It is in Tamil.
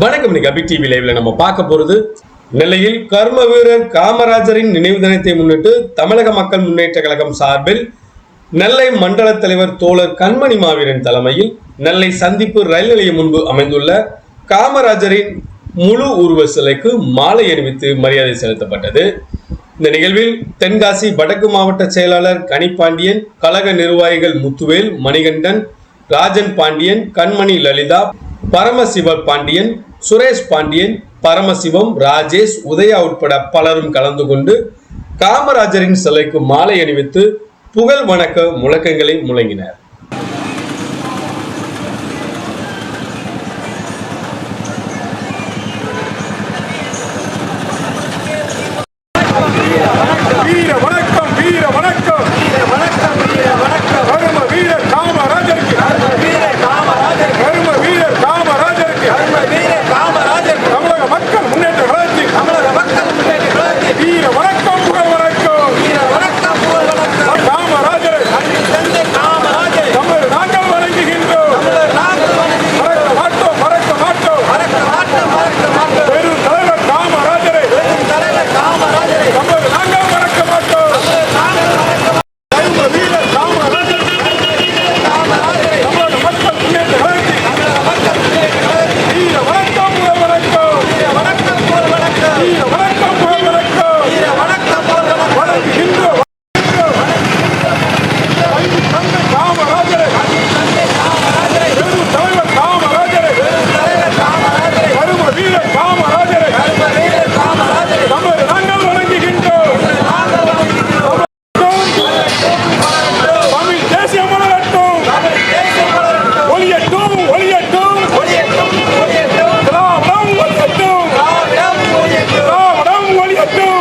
வணக்கம். இன்னைக்கு அபிக் டிவி லைவ்ல நம்ம பார்க்க போறது நெல்லையில் கர்ம வீரர் காமராஜரின் நினைவு தினத்தை முன்னிட்டு தமிழக மக்கள் முன்னேற்ற கழகம் சார்பில் நெல்லை மண்டல தலைவர் தோழர் கண்மணி மாவீரன் தலைமையில் நெல்லை சந்திப்பு ரயில் நிலையம் முன்பு அமைந்துள்ள காமராஜரின் முழு உருவ சிலைக்கு மாலை அணிவித்து மரியாதை செலுத்தப்பட்டது. இந்த நிகழ்வில் தென்காசி வடக்கு மாவட்ட செயலாளர் கனிப்பாண்டியன் கழக நிர்வாகிகள் முத்துவேல் மணிகண்டன் ராஜன் பாண்டியன் கண்மணி லலிதா பரமசிவ பாண்டியன் சுரேஷ் பாண்டியன் பரமசிவம் ராஜேஷ் உதயா உட்பட பலரும் கலந்து கொண்டு காமராஜரின் சிலைக்கு மாலை அணிவித்து புகழ் வணக்க முழக்கங்களை முழங்கினர். Stop doing